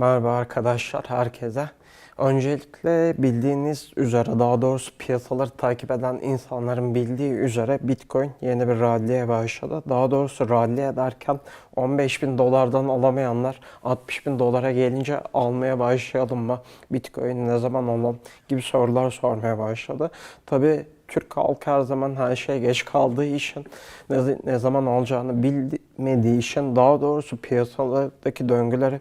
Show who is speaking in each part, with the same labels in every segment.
Speaker 1: Merhaba arkadaşlar herkese. Öncelikle bildiğiniz üzere daha doğrusu piyasaları takip eden insanların bildiği üzere Bitcoin yeni bir ralliye başladı. Daha doğrusu rally ederken 15 bin dolardan alamayanlar 60 bin dolara gelince almaya başlayalım mı? Bitcoin ne zaman alalım gibi sorular sormaya başladı. Tabi Türk halkı her zaman her şey geç kaldığı için ne, ne zaman alacağını bilmediği için daha doğrusu piyasalardaki döngüleri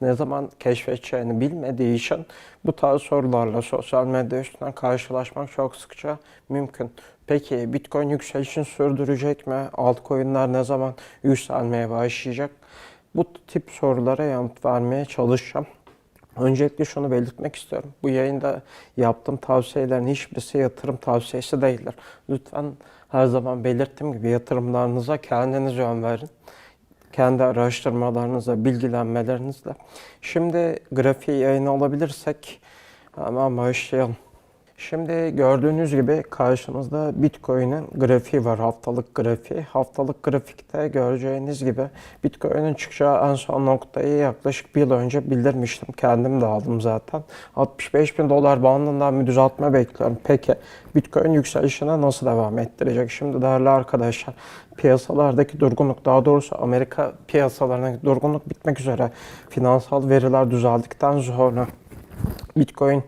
Speaker 1: ne zaman keşfedeceğini bilmediği için bu tarz sorularla sosyal medya üstünden karşılaşmak çok sıkça mümkün. Peki Bitcoin yükselişini sürdürecek mi? Altcoin'ler ne zaman yükselmeye başlayacak? Bu tip sorulara yanıt vermeye çalışacağım. Öncelikle şunu belirtmek istiyorum. Bu yayında yaptığım tavsiyelerin hiçbirisi yatırım tavsiyesi değildir. Lütfen her zaman belirttiğim gibi yatırımlarınıza kendiniz yön verin kendi araştırmalarınızla, bilgilenmelerinizle. Şimdi grafiği yayına alabilirsek hemen başlayalım. Şimdi gördüğünüz gibi karşımızda Bitcoin'in grafiği var, haftalık grafiği. Haftalık grafikte göreceğiniz gibi Bitcoin'in çıkacağı en son noktayı yaklaşık bir yıl önce bildirmiştim. Kendim de aldım zaten. 65 bin dolar bandından bir düzeltme bekliyorum. Peki Bitcoin yükselişine nasıl devam ettirecek? Şimdi değerli arkadaşlar piyasalardaki durgunluk daha doğrusu Amerika piyasalarındaki durgunluk bitmek üzere finansal veriler düzeldikten sonra Bitcoin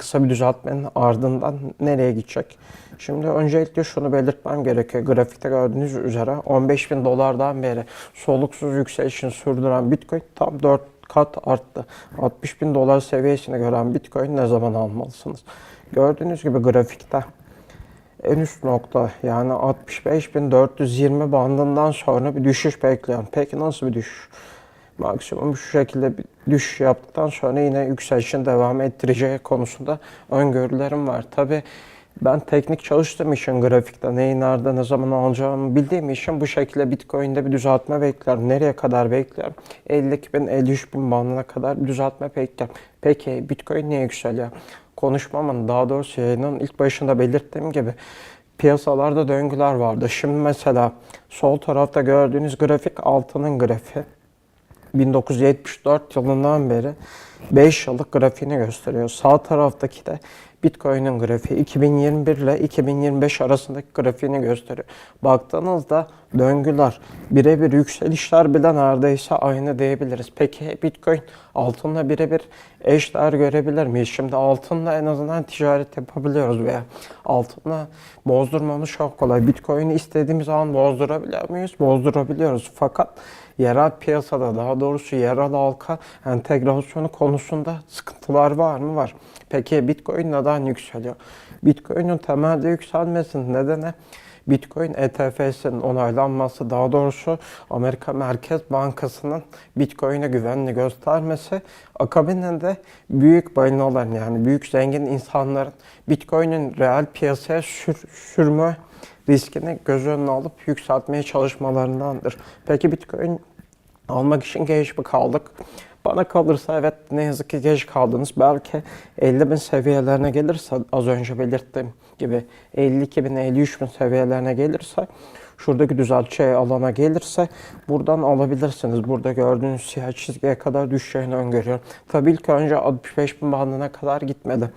Speaker 1: kısa bir düzeltmenin ardından nereye gidecek? Şimdi öncelikle şunu belirtmem gerekiyor. Grafikte gördüğünüz üzere 15 bin dolardan beri soluksuz yükselişini sürdüren Bitcoin tam 4 kat arttı. 60 bin dolar seviyesine gören Bitcoin ne zaman almalısınız? Gördüğünüz gibi grafikte en üst nokta yani 65.420 bandından sonra bir düşüş bekliyorum. Peki nasıl bir düşüş? Maksimum şu şekilde bir düşüş yaptıktan sonra yine yükselişin devam ettireceği konusunda öngörülerim var. Tabi ben teknik çalıştığım için grafikte neyi nerede ne zaman alacağımı bildiğim için bu şekilde Bitcoin'de bir düzeltme bekliyorum. Nereye kadar bekliyorum? 52 bin 53 bin bandına kadar düzeltme bekliyorum. Peki Bitcoin niye yükseliyor? Konuşmamın daha doğrusu yayının ilk başında belirttiğim gibi piyasalarda döngüler vardı. Şimdi mesela sol tarafta gördüğünüz grafik altının grafiği. 1974 yılından beri 5 yıllık grafiğini gösteriyor. Sağ taraftaki de Bitcoin'in grafiği 2021 ile 2025 arasındaki grafiğini gösteriyor. Baktığınızda döngüler, birebir yükselişler bile neredeyse aynı diyebiliriz. Peki Bitcoin altınla birebir eşler görebilir miyiz? Şimdi altınla en azından ticaret yapabiliyoruz veya altınla bozdurmamız çok kolay. Bitcoin'i istediğimiz an bozdurabiliyor muyuz? Bozdurabiliyoruz. Fakat yerel piyasada daha doğrusu yerel halka entegrasyonu konusunda sıkıntılar var mı? Var. Peki Bitcoin neden yükseliyor? Bitcoin'in temelde yükselmesinin nedeni Bitcoin ETF'sinin onaylanması, daha doğrusu Amerika Merkez Bankası'nın Bitcoin'e güvenini göstermesi, akabinde de büyük balinaların yani büyük zengin insanların Bitcoin'in reel piyasaya sür, sürme riskini göz önüne alıp yükseltmeye çalışmalarındandır. Peki Bitcoin almak için geç mi kaldık? Bana kalırsa evet ne yazık ki geç kaldınız. Belki 50 bin seviyelerine gelirse az önce belirttiğim gibi 52 bin 53 bin seviyelerine gelirse şuradaki düzeltçi alana gelirse buradan alabilirsiniz. Burada gördüğünüz siyah çizgiye kadar düşeceğini öngörüyorum. Tabii ilk önce 65 bin bandına kadar gitmedi.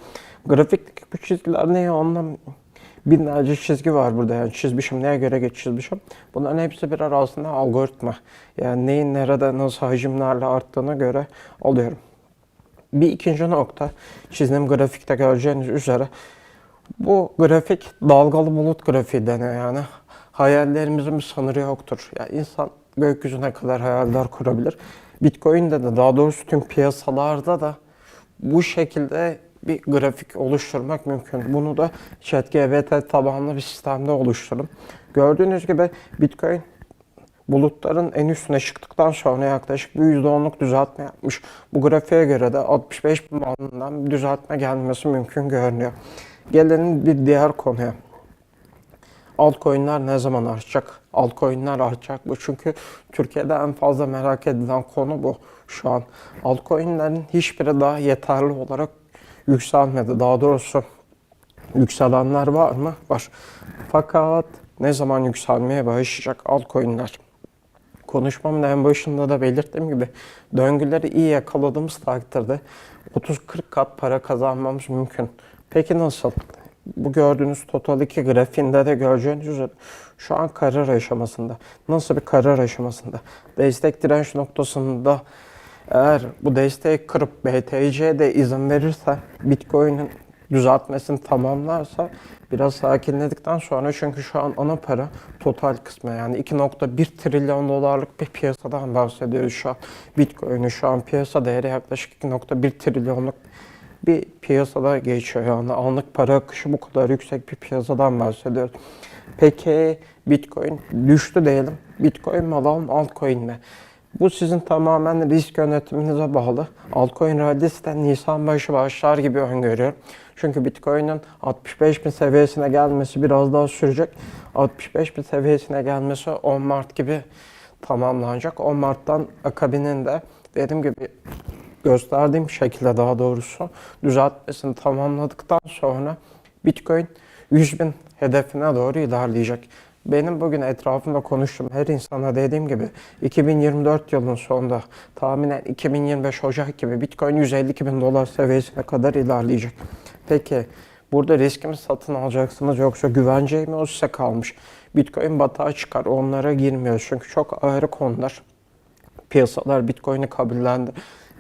Speaker 1: Grafikteki bu çizgiler ne anlam binlerce çizgi var burada yani çizmişim neye göre geç. Bunların hepsi birer aslında algoritma. Yani neyin nerede nasıl hacimlerle arttığına göre alıyorum. Bir ikinci nokta çizdiğim grafikte göreceğiniz üzere bu grafik dalgalı bulut grafiği deniyor yani. Hayallerimizin bir sınırı yoktur. Yani insan gökyüzüne kadar hayaller kurabilir. Bitcoin'de de daha doğrusu tüm piyasalarda da bu şekilde bir grafik oluşturmak mümkün. Bunu da ChatGPT tabanlı bir sistemde oluştururum. Gördüğünüz gibi Bitcoin bulutların en üstüne çıktıktan sonra yaklaşık bir %10'luk düzeltme yapmış. Bu grafiğe göre de 65 bin bandından bir düzeltme gelmesi mümkün görünüyor. Gelelim bir diğer konuya. Altcoin'ler ne zaman artacak? Altcoin'ler artacak bu. Çünkü Türkiye'de en fazla merak edilen konu bu şu an. Altcoin'lerin hiçbiri daha yeterli olarak yükselmedi. Daha doğrusu yükselenler var mı? Var. Fakat ne zaman yükselmeye başlayacak altcoin'ler konuşmamın en başında da belirttiğim gibi döngüleri iyi yakaladığımız takdirde 30-40 kat para kazanmamız mümkün. Peki nasıl? Bu gördüğünüz Total 2 grafiğinde de göreceğiniz üzere şu an karar aşamasında. Nasıl bir karar aşamasında? Destek direnç noktasında eğer bu desteği kırıp BTC de izin verirse Bitcoin'in düzeltmesini tamamlarsa biraz sakinledikten sonra çünkü şu an ana para total kısmı yani 2.1 trilyon dolarlık bir piyasadan bahsediyoruz şu an. Bitcoin'in şu an piyasa değeri yaklaşık 2.1 trilyonluk bir piyasada geçiyor yani anlık para akışı bu kadar yüksek bir piyasadan bahsediyoruz. Peki Bitcoin düştü diyelim. Bitcoin mi alalım altcoin mi? Bu sizin tamamen risk yönetiminize bağlı. Altcoin rallisi de Nisan başı başlar gibi öngörüyorum. Çünkü Bitcoin'in 65 bin seviyesine gelmesi biraz daha sürecek. 65 bin seviyesine gelmesi 10 Mart gibi tamamlanacak. 10 Mart'tan akabininde dediğim gibi gösterdiğim şekilde daha doğrusu düzeltmesini tamamladıktan sonra Bitcoin 100 bin hedefine doğru ilerleyecek. Benim bugün etrafımda konuştuğum her insana dediğim gibi 2024 yılının sonunda tahminen 2025 Ocak gibi Bitcoin 152 bin dolar seviyesine kadar ilerleyecek. Peki burada riskimi satın alacaksınız yoksa güvenceyi mi o size kalmış? Bitcoin batağa çıkar onlara girmiyoruz çünkü çok ayrı konular. Piyasalar Bitcoin'i kabullendi.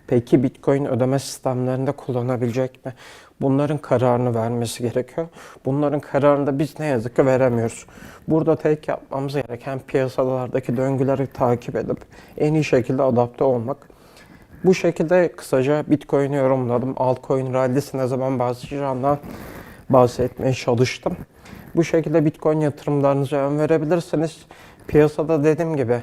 Speaker 1: Peki Bitcoin ödeme sistemlerinde kullanabilecek mi? Bunların kararını vermesi gerekiyor. Bunların kararını da biz ne yazık ki veremiyoruz. Burada tek yapmamız gereken piyasalardaki döngüleri takip edip en iyi şekilde adapte olmak. Bu şekilde kısaca Bitcoin'i yorumladım. Altcoin rallisi ne zaman başlayacağından bahsetmeye çalıştım. Bu şekilde Bitcoin yatırımlarınıza ön verebilirsiniz. Piyasada dediğim gibi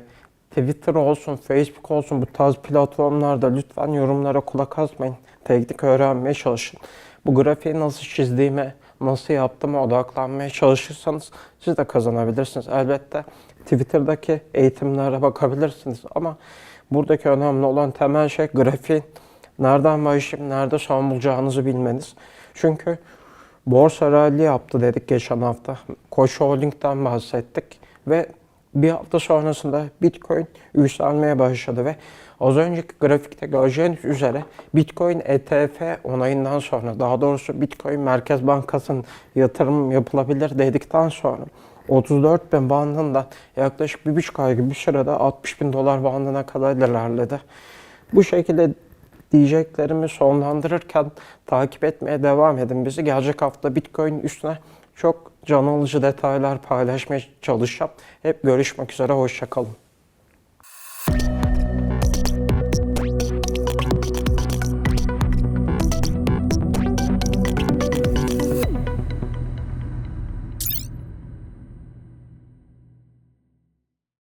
Speaker 1: Twitter olsun, Facebook olsun bu tarz platformlarda lütfen yorumlara kulak asmayın. Teknik öğrenmeye çalışın. Bu grafiği nasıl çizdiğime, nasıl yaptığıma odaklanmaya çalışırsanız siz de kazanabilirsiniz. Elbette Twitter'daki eğitimlere bakabilirsiniz ama buradaki önemli olan temel şey grafiğin nereden başlayıp nerede son bulacağınızı bilmeniz. Çünkü borsa rally yaptı dedik geçen hafta. Koç Holding'den bahsettik ve bir hafta sonrasında Bitcoin yükselmeye başladı ve az önceki grafikte göreceğiniz üzere Bitcoin ETF onayından sonra daha doğrusu Bitcoin Merkez Bankası'nın yatırım yapılabilir dedikten sonra 34 bin bandından yaklaşık bir buçuk ay gibi bir sürede 60 bin dolar bandına kadar ilerledi. Bu şekilde diyeceklerimi sonlandırırken takip etmeye devam edin bizi. Gelecek hafta Bitcoin üstüne çok can alıcı detaylar paylaşmaya çalışacağım. Hep görüşmek üzere, hoşçakalın.